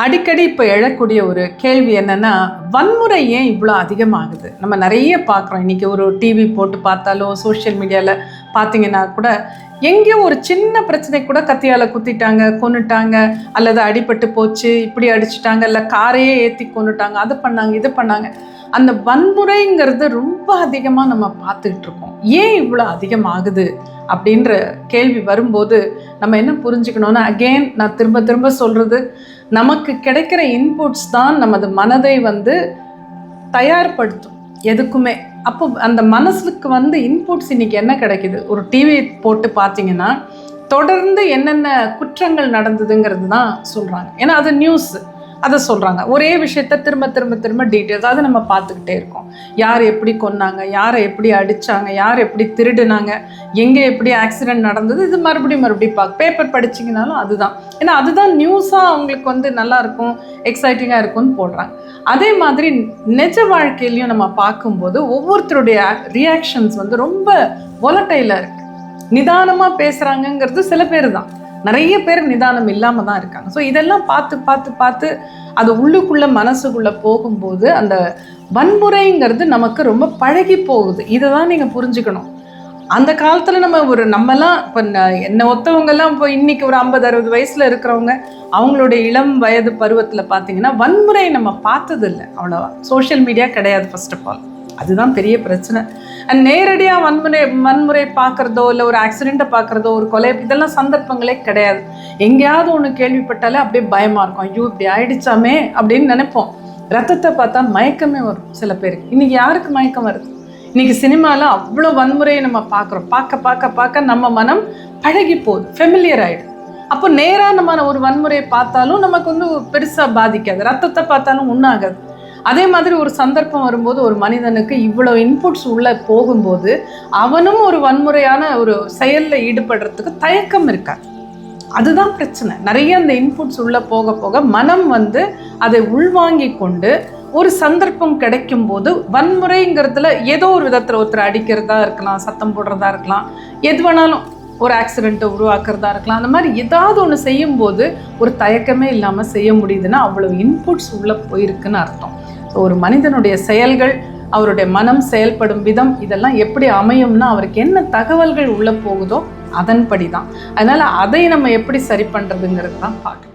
அடிக்கடி இப்போ எழக்கூடிய ஒரு கேள்வி என்னென்னா வன்முறை ஏன் இவ்வளோ அதிகமாகுது? நம்ம நிறைய பார்க்குறோம் இன்றைக்கி ஒரு டிவி போட்டு பார்த்தாலோ சோஷியல் மீடியாவில் பார்த்தீங்கன்னா கூட எங்கேயோ ஒரு சின்ன பிரச்சனை கூட கத்தியால் குத்திட்டாங்க கொன்னுட்டாங்க அல்லது அடிபட்டு போச்சு இப்படி அடிச்சிட்டாங்க இல்லை காரையே ஏற்றி கொன்னுட்டாங்க அது பண்ணாங்க இது பண்ணாங்க. அந்த வன்முறைங்கிறது ரொம்ப அதிகமாக நம்ம பார்த்துக்கிட்டு இருக்கோம். ஏன் இவ்வளோ அதிகமாகுது அப்படின்ற கேள்வி வரும்போது நம்ம என்ன புரிஞ்சுக்கணும்னா அகெயின் நான் திரும்ப திரும்ப சொல்கிறது நமக்கு கிடைக்கிற இன்புட்ஸ் தான் நமது மனதை வந்து தயார்படுத்தும் எதுக்குமே. அப்போ அந்த மனசுக்கு வந்து இன்புட்ஸ் இன்னைக்கு என்ன கிடைக்குது? ஒரு டிவி போட்டு பார்த்தீங்கன்னா தொடர்ந்து என்னென்ன குற்றங்கள் நடந்ததுங்கிறது தான் சொல்கிறாங்க ஏன்னா அது நியூஸ் அதை சொல்கிறாங்க ஒரே விஷயத்த திரும்ப திரும்ப திரும்ப டீட்டெயில்ஸ் அதை நம்ம பார்த்துக்கிட்டே இருக்கோம். யார் எப்படி கொன்னாங்க? யாரை எப்படி அடித்தாங்க யார் எப்படி திருடுனாங்க? எங்கே எப்படி ஆக்சிடெண்ட் நடந்தது? இது மறுபடியும் மறுபடியும் பார்க்க. பேப்பர் படிச்சிங்கனாலும் அதுதான். ஏன்னா அதுதான் நியூஸாக அவங்களுக்கு வந்து நல்லாயிருக்கும் எக்ஸைட்டிங்காக இருக்கும்னு போடுறாங்க. அதே மாதிரி நிஜ வாழ்க்கையிலையும் நம்ம பார்க்கும்போது ஒவ்வொருத்தருடைய ரியாக்ஷன்ஸ் வந்து ரொம்ப ஒலட்டையில் இருக்குது நிதானமாக பேசுகிறாங்கங்கிறது சில பேர் தான் நிறைய பேர் நிதானம் இல்லாமல் தான் இருக்காங்க. ஸோ இதெல்லாம் பார்த்து பார்த்து பார்த்து அது உள்ளுக்குள்ளே மனசுக்குள்ளே போகும்போது அந்த வன்முறைங்கிறது நமக்கு ரொம்ப பழகி போகுது. இதை தான் நீங்கள் புரிஞ்சுக்கணும். அந்த காலத்தில் நம்ம ஒரு நம்மலாம் இப்போ என்ன ஒத்தவங்கெல்லாம் இப்போ இன்னைக்கு ஒரு ஐம்பது அறுபது வயசில் இருக்கிறவங்க அவங்களுடைய இளம் வயது பருவத்தில் பார்த்தீங்கன்னா வன்முறை நம்ம பார்த்ததில்லை அவ்வளோவா. சோஷியல் மீடியா கிடையாது ஃபர்ஸ்ட் ஆஃப் ஆல் அதுதான் பெரிய பிரச்சனை. அண்ட் நேரடியாக வன்முறை வன்முறை பார்க்குறதோ இல்லை ஒரு ஆக்சிடெண்ட்டை பார்க்குறதோ ஒரு கொலை இதெல்லாம் சந்தர்ப்பங்களே கிடையாது. எங்கேயாவது ஒன்று கேள்விப்பட்டாலே அப்படியே பயமாக இருக்கும். ஐயோ இப்படி ஆயிடுச்சாமே அப்படின்னு நினைப்போம். ரத்தத்தை பார்த்தா மயக்கமே வரும் சில பேருக்கு. இன்னைக்கு யாருக்கு மயக்கம் வருது? இன்னைக்கு சினிமாவில் அவ்வளோ வன்முறையை நம்ம பார்க்குறோம். பார்க்க பார்க்க பார்க்க நம்ம மனம் பழகி போகுது. ஃபெமிலியர் ஆகிடுது அப்போ நேராக நம்ம ஒரு வன்முறையை பார்த்தாலும் நமக்கு வந்து பெருசாக பாதிக்காது. ரத்தத்தை பார்த்தாலும் உண்ணாகாது. அதே மாதிரி ஒரு சந்தர்ப்பம் வரும்போது ஒரு மனிதனுக்கு இவ்வளோ இன்புட்ஸ் உள்ளே போகும்போது அவனும் ஒரு வன்முறையான ஒரு செயலில் ஈடுபடுறதுக்கு தயக்கம் இருக்காது. அதுதான் பிரச்சனை. நிறைய அந்த இன்புட்ஸ் உள்ளே போக போக மனம் வந்து அதை உள்வாங்கி கொண்டு ஒரு சந்தர்ப்பம் கிடைக்கும் போது வன்முறைங்கிறதுல ஏதோ ஒரு விதத்தில் ஒருத்தர் அடிக்கிறதா இருக்கலாம் சத்தம் போடுறதா இருக்கலாம் எது வேணாலும் ஒரு ஆக்சிடெண்ட்டை உருவாக்குறதா இருக்கலாம். அந்த மாதிரி ஏதாவது ஒன்று செய்யும்போது ஒரு தயக்கமே இல்லாமல் செய்ய முடியுதுன்னா அவ்வளோ இன்புட்ஸ் உள்ளே போயிருக்குன்னு அர்த்தம். ஸோ ஒரு மனிதனுடைய செயல்கள் அவருடைய மனம் செயல்படும் விதம் இதெல்லாம் எப்படி அமையும்னா அவருக்கு என்ன தகவல்கள் உள்ளே போகுதோ அதன்படி தான். அதனால் அதை நம்ம எப்படி சரி பண்ணுறதுங்கிறது தான் பார்க்கலாம்